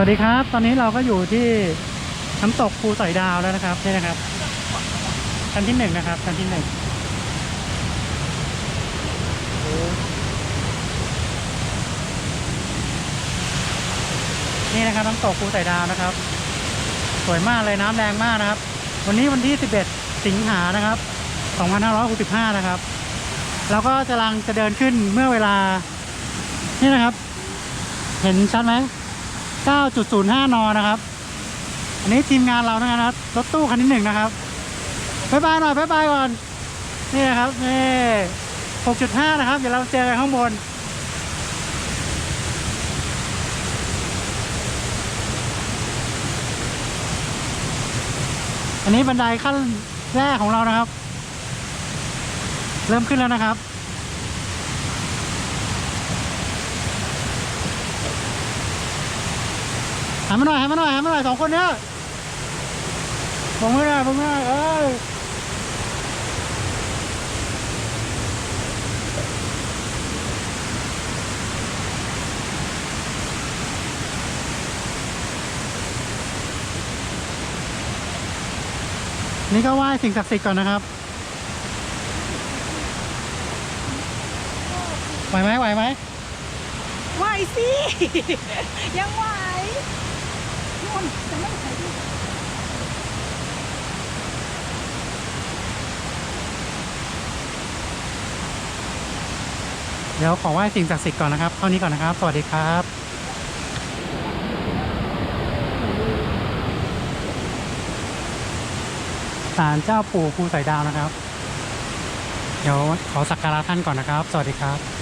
วัสดีครับ ตอนนี้เราก็อยู่ที่น้ำตกภูสอยดาวแล้วนะครับนี่นะครับชั้นที่หนึ่งนะครับชั้นที่หนึ่งนี่นะครับน้ำตกภูสอยดาวนะครับ สวยมากเลยน้ำแรงมากนะครับ วันนี้วันที่ 11 สิงหานะครับ 2565 นะครับเราก็กำลังจะเดินขึ้นเมื่อเวลา นี่นะครับ เห็นชัดไหม 9.05 น นะครับ อันนี้ทีมงานเรานะครับ รถตู้คันที่หนึ่งนะครับบายบายหน่อยบายบายก่อน นี่นะครับนี่6.5 นะครับ เดี๋ยวเราเจอกันข้างบนอันนี้บันไดขั้นแรกของเรานะครับ เริ่มขึ้นแล้วนะครับ หันมาหน่อยหันมาหน่อยหันมาหน่อยสองคนเนี้ยผมไม่ได้ผมไม่ได้เอ้ยนี่ก็ไหว้สิ่งศักดิ์สิทธิ์ก่อนนะครับ ไหวไหมไหวไหมไหวสิ ยังไหว นู่นจะไม่ไหวดิเดี๋ยวขอไหว้สิ่งศักดิ์สิทธิ์ก่อนนะครับ เท่านี้ก่อนนะครับ สวัสดีครับศาลเจ้าปู่ภูสายดาวนะครับ เดี๋ยวขอสักการะท่านก่อนนะครับ สวัสดีครับ